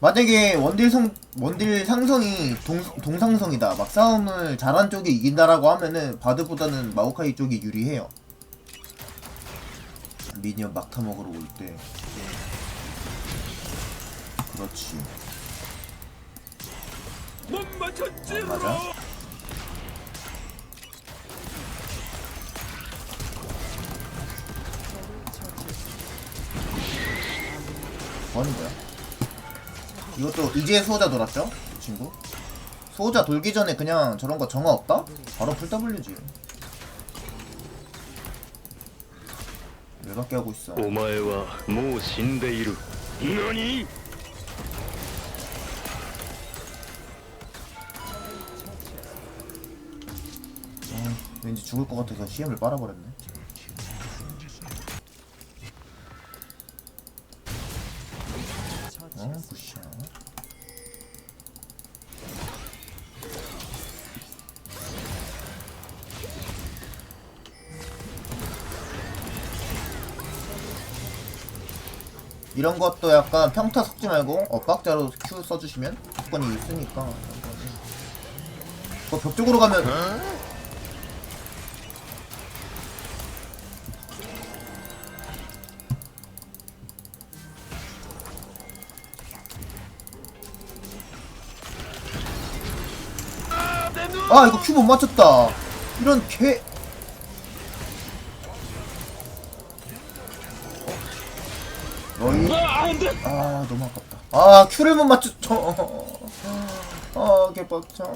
만약에 원딜 성 원딜 상성이 동, 동상성이다 막 싸움을 잘한 쪽이 이긴다라고 하면은 바드보다는 마오카이 쪽이 유리해요 미니언 막타 먹으러 올 때 그렇지 못 맞췄지. 맞아 뭐 하는 거야? 이것도 이제 수호자 돌았죠? 이 친구? 수호자 돌기 전에 그냥 저런 거 정화 없다? 바로 풀 W지 왜 밖에 하고 있어 お前はもう死んでいる何 어, 왠지 죽을 것 같아서 CM을 빨아버렸네 이런 것도 약간 평타 섞지 말고 엇박자로 Q 써주시면 조건이 있으니까. 그거 벽 쪽으로 가면 아 이거 큐못 맞췄다. 이런 개 너희 아 너무 아깝다 아 큐를 못 맞췄죠 아 개빡쳐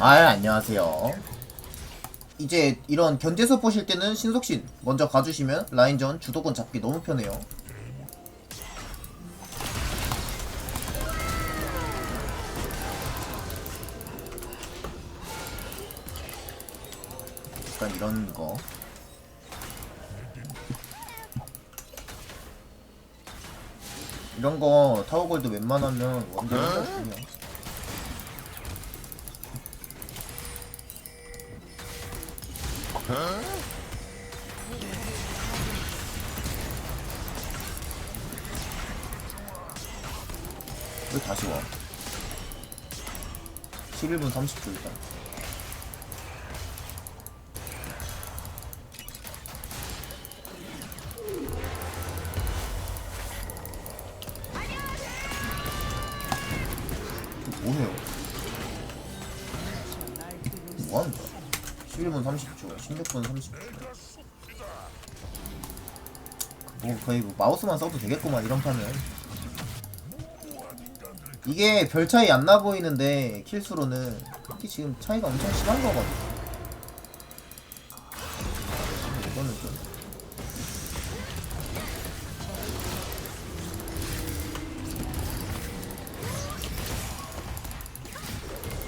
아 안녕하세요. 이제 이런 견제수 보실 때는 신속신 먼저 가주시면 라인전 주도권 잡기 너무 편해요. 약간 이런 거. 이런 거 타워골드 웬만하면 원딜 해주세요 왜 다시 와? 11분 30초 일단 뭐해요? 뭐 하는 거야? 11분 30초, 16분 30초. 뭐 거의 뭐 마우스만 써도 되겠구만 이런 판은. 이게 별 차이 안 나 보이는데 킬수로는 이게 지금 차이가 엄청 심한 거거든. 이거는 좀.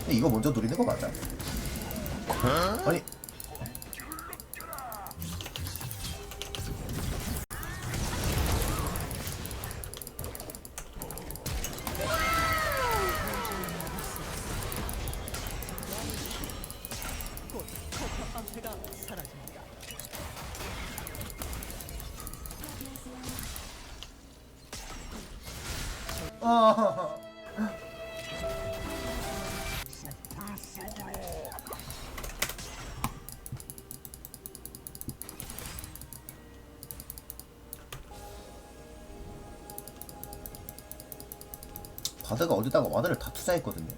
이거 먼저 노리는 거 맞아? 아니. 아 바드가 어디다가 와드를 다 투자했거든요.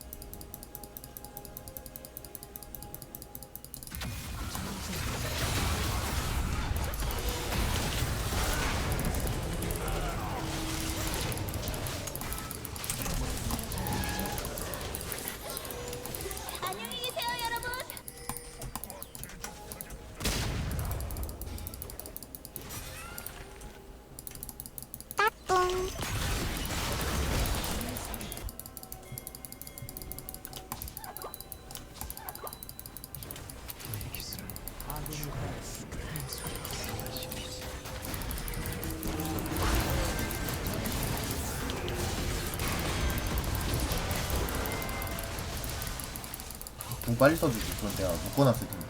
공 빨리 써주지 그건 내가 묶어놨을 텐데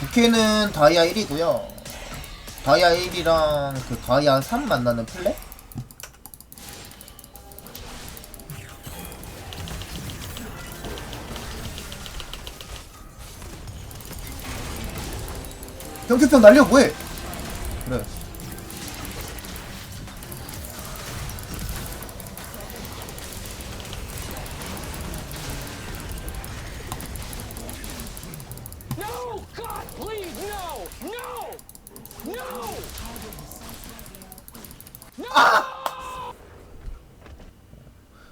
부캐는 다이아 1이고요 다이아 1이랑 그 다이아 3 만나는 플레? 경쾌평 날려 뭐해? 그래! No!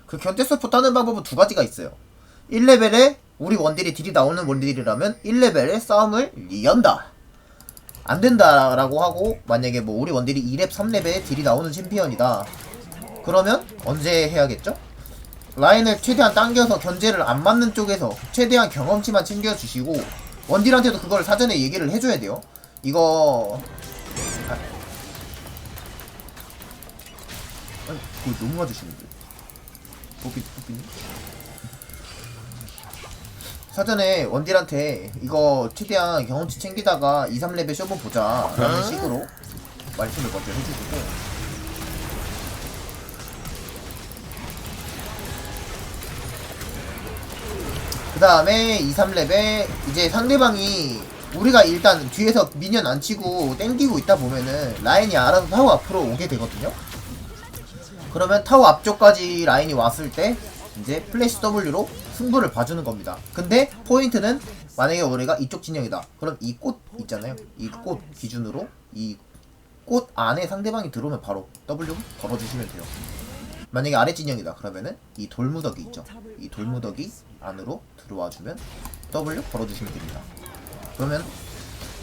그 견제 서포 따는 방법은 두 가지가 있어요. 1레벨에 우리 원딜이 딜이 나오는 원딜이라면 1레벨에 싸움을 이연다. 안 된다라고 하고 만약에 뭐 우리 원딜이 2렙 3렙에 딜이 나오는 챔피언이다. 그러면 언제 해야겠죠? 라인을 최대한 당겨서 견제를 안 맞는 쪽에서 최대한 경험치만 챙겨주시고 원딜한테도 그걸 사전에 얘기를 해줘야 돼요. 이거 아, 아니, 그거 너무 맞으시는데. 뽀삐 뽀삐 사전에 원딜한테 이거 최대한 경험치 챙기다가 2, 3레벨 쇼부 보자 라는 식으로 말씀을 먼저 해주시고. 그 다음에 2, 3레벨 이제 상대방이 우리가 일단 뒤에서 미니언 안 치고 땡기고 있다 보면은 라인이 알아서 타고 앞으로 오게 되거든요. 그러면 타워 앞쪽까지 라인이 왔을 때 이제 플래시 W로 승부를 봐주는 겁니다. 근데 포인트는 만약에 우리가 이쪽 진영이다. 그럼 이 꽃 있잖아요. 이 꽃 기준으로 이 꽃 안에 상대방이 들어오면 바로 W 걸어주시면 돼요. 만약에 아래 진영이다. 그러면은 이 돌무더기 있죠. 이 돌무더기 안으로 들어와주면 W 걸어주시면 됩니다. 그러면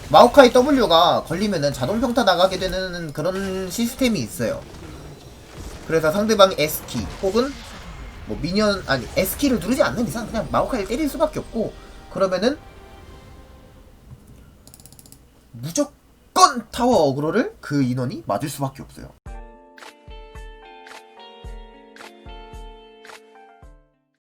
마오카이 W가 걸리면은 자동 평타 나가게 되는 그런 시스템이 있어요. 그래서 상대방이 S키 혹은 뭐 미니언 아니 S키를 누르지 않는 이상 그냥 마오카이를 때릴 수밖에 없고 그러면은 무조건 타워 어그로를 그 인원이 맞을 수밖에 없어요.